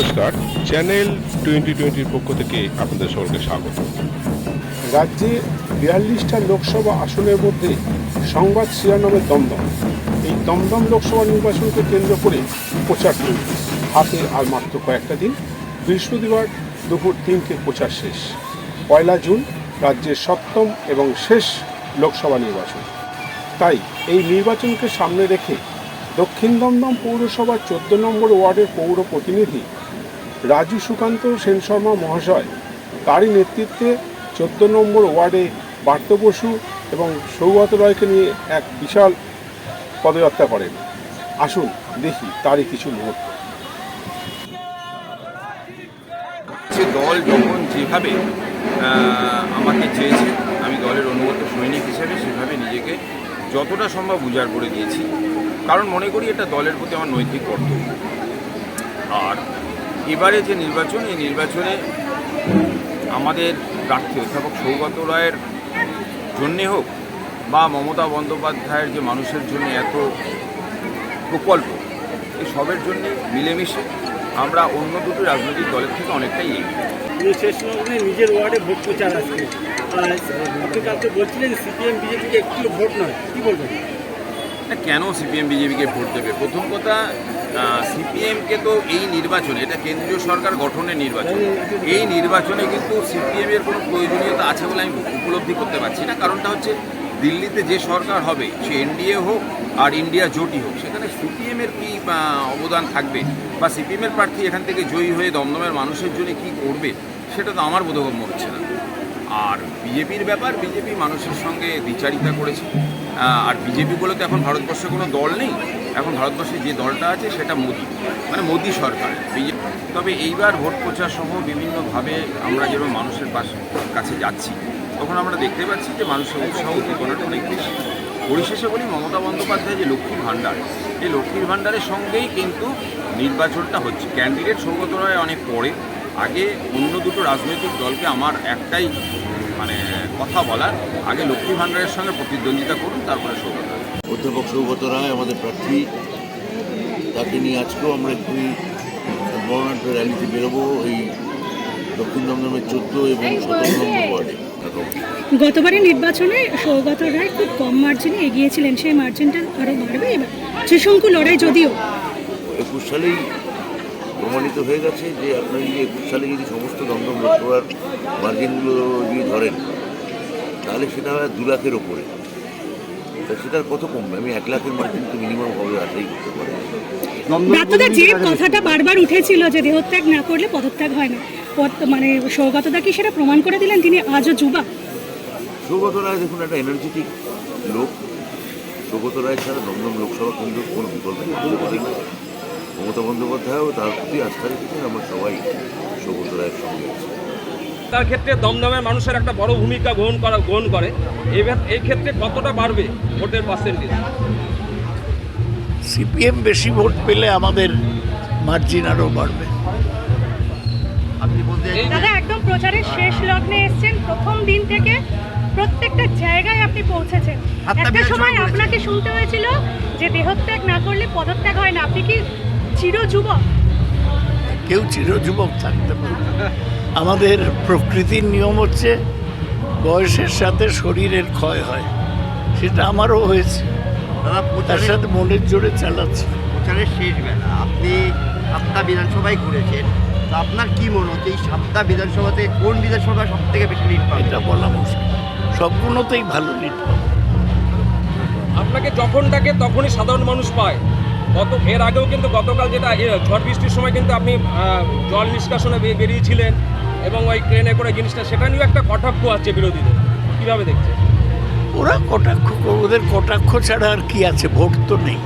নমস্কার। Channel twenty টোয়েন্টির পক্ষ থেকে আপনাদের সকলকে স্বাগত। রাজ্যে বিয়াল্লিশটা লোকসভা আসনের মধ্যে সংবাদ শিরোনামে দমদম। এই দমদম লোকসভা নির্বাচনকে কেন্দ্র করে প্রচার হাতে আর মাত্র কয়েকটা দিন। বৃহস্পতিবার দুপুর তিনটে প্রচার শেষ। পয়লা জুন রাজ্যের সপ্তম এবং শেষ লোকসভা নির্বাচন। তাই এই নির্বাচনকে সামনে রেখে দক্ষিণ দমদম পৌরসভার চোদ্দ নম্বর ওয়ার্ডের পৌর প্রতিনিধি রাজু সুকান্ত সেন শর্মা মহাশয়। তারই নেতৃত্বে চোদ্দ নম্বর ওয়ার্ডে বার্ত বসু এবং সৌগত রয়কে নিয়ে এক বিশাল পদযাত্রা করেন। আসুন দেখি তারই কিছু মুহূর্ত। সে দল যখন যেভাবে আমাকে চেয়েছে, আমি দলের অনুগত সৈনিক হিসেবে সেভাবে নিজেকে যতটা সম্ভব উজাড় করে দিয়েছি। কারণ মনে করি এটা দলের প্রতি আমার নৈতিক কর্তব্য। আর এবারে যে নির্বাচন এই নির্বাচনে আমাদের প্রার্থী অধ্যাপক সৌগত রায়ের জন্যে হোক বা মমতা বন্দ্যোপাধ্যায়ের যে মানুষের জন্য এত প্রকল্প এই সবের জন্য মিলেমিশে আমরা অন্য দুটো রাজনৈতিক দলের থেকে অনেকটাই এগিয়ে তিনি শেষ লগ্নে নিজের ওয়ার্ডে ভোট প্রচার আজকে। আপনি কালকে বলছিলেন সিপিএম বিজেপিকে একটু ভোট নয়। কি বলবেন? কেন সিপিএম বিজেপিকে ভোট দেবে? প্রথম কথা সিপিএমকে তো এই নির্বাচনে, এটা কেন্দ্রীয় সরকার গঠনের নির্বাচন, এই নির্বাচনে কিন্তু সিপিএম এর কোনো প্রয়োজনীয়তা আছে বলে আমি উপলব্ধি করতে পারছি না। কারণটা হচ্ছে দিল্লিতে যে সরকার হবে, সে এনডিএ হোক আর ইন্ডিয়া জোটই হোক, সেখানে সিপিএম এর কি অবদান থাকবে? বা সিপিএম এর প্রার্থী এখান থেকে জয়ী হয়ে দমদমের মানুষের জন্য কি করবে, সেটা তো আমার বোধগম্য হচ্ছে না। আর বিজেপির ব্যাপার, বিজেপি মানুষের সঙ্গে দ্বিচারিতা করেছে। আর বিজেপি বলে তো এখন ভারতবর্ষে কোনো দল নেই। এখন ভারতবর্ষে যে দলটা আছে সেটা মোদী। মানে মোদী সরকার। তবে এইবার ভোট প্রচার সহ বিভিন্নভাবে আমরা যেরকম মানুষের পাশে কাছে যাচ্ছি, তখন আমরা দেখতে পাচ্ছি যে মানুষের উৎসাহ উদ্দীপনাটা অনেক বেশি। পরিশেষে বলি, মমতা বন্দ্যোপাধ্যায় যে লক্ষ্মীর ভাণ্ডার, এই লক্ষ্মীর ভাণ্ডারের সঙ্গেই কিন্তু নির্বাচনটা হচ্ছে। ক্যান্ডিডেট সৌগত রায় অনেক পরে। আগে অন্য দুটো রাজনৈতিক দলকে আমার একটাই মানে কথা বলার আগে লক্ষ্মী ভাণ্ডারের সঙ্গে প্রতিদ্বন্দ্বিতা করুন তারপরে সৌগত। অধ্যাপক সৌগত রায় আমাদের প্রার্থী তাকে নিয়ে আজকেও আমরা একটু বর্ণাঢ্য র্যালিতে বেরোবো এই দক্ষিণ দমদমের চোদ্দ এবং সতেরো নম্বর ওয়ার্ডে। গতবারের নির্বাচনে সৌগত রায় খুব কম মার্জিনে এগিয়েছিলেন সেই মার্জিনটা আরও বাড়বে? এবার ত্রিশঙ্কু লড়াই যদিও। একুশ সালেই প্রমাণিত হয়ে গেছে যে আপনার এই একুশ সালে যদি সমস্ত দমদম লোকসভার মার্জিনগুলো যদি ধরেন তাহলে সেটা হয় দু লাখের ওপরে। তা সেটার কত কমবে? আমি এক লাখের মার্জিন তো মিনিমাম হবে আশাই করতে পারি। ব্রাত্যদা যে কথাটা বারবার উঠেছিল যে দেহত্যাগ না করলে পদত্যাগ হয় না মানে সৌগতদা কি সেটা প্রমাণ করে দিলেন? তিনি আজও যুবা। সৌগত রায় দেখুন একটা এনার্জেটিক লোক। সৌগত রায় ছাড়া দমদম লোকসভা কেন্দ্র কোনো বিকল্প হতে পারে না মমতা বন্দ্যোপাধ্যায়ও তার প্রতি আস্থা রেখেছেন আমরা সবাই সৌগত রায়ের সঙ্গে আছি। তার ক্ষেত্রে দমদমের মানুষের একটা বড় ভূমিকা গ্রহণ করা গ্রহণ করে। এবার এই ক্ষেত্রে কতটা বাড়বে ভোটের পার্সেন্টেজ সিপিএম বেশি ভোট পেলে আমাদের মার্জিন আরও বাড়বে। দাদা একদম প্রচারের শেষ লগ্নে এসেছেন। প্রথম দিন থেকে প্রত্যেকটা জায়গায় আপনি পৌঁছেছেন। একটা সময় আপনাকে শুনতে হয়েছিল যে দেহত্যাগ না করলে পদত্যাগ হয় না। আপনি কি চিরযুবক। কেউ চিরযুবক থাকতে পারে আমাদের প্রকৃতির নিয়ম হচ্ছে বয়সের সাথে শরীরের ক্ষয় হয়। সেটা আমারও হয়েছে। তার সাথে মনের জোরে চালাচ্ছে। প্রচারের শেষ বেলা। আপনি সাতটা বিধানসভায় ঘুরেছেন। তো আপনার কি মনে হচ্ছে এই সাতটা বিধানসভাতে কোন বিধানসভা সব থেকে বেশি লিড পাবে? এটা বলা মুশকিল। সবগুলোতেই ভালো লিড পাবো। আপনাকে যখন ডাকে তখনই সাধারণ মানুষ পায়। গত এর আগেও কিন্তু গতকাল যেটা ঝড় বৃষ্টির সময় কিন্তু আপনি জল নিষ্কাশনে বেরিয়েছিলেন এবং ওই ট্রেনে করে জিনিসটা, সেটা নিয়েও একটা কটাক্ষ আছে বিরোধীদের। কীভাবে দেখছে ওরা কটাক্ষ ওদের কটাক্ষ ছাড়া আর কি আছে? ভোট তো নেই।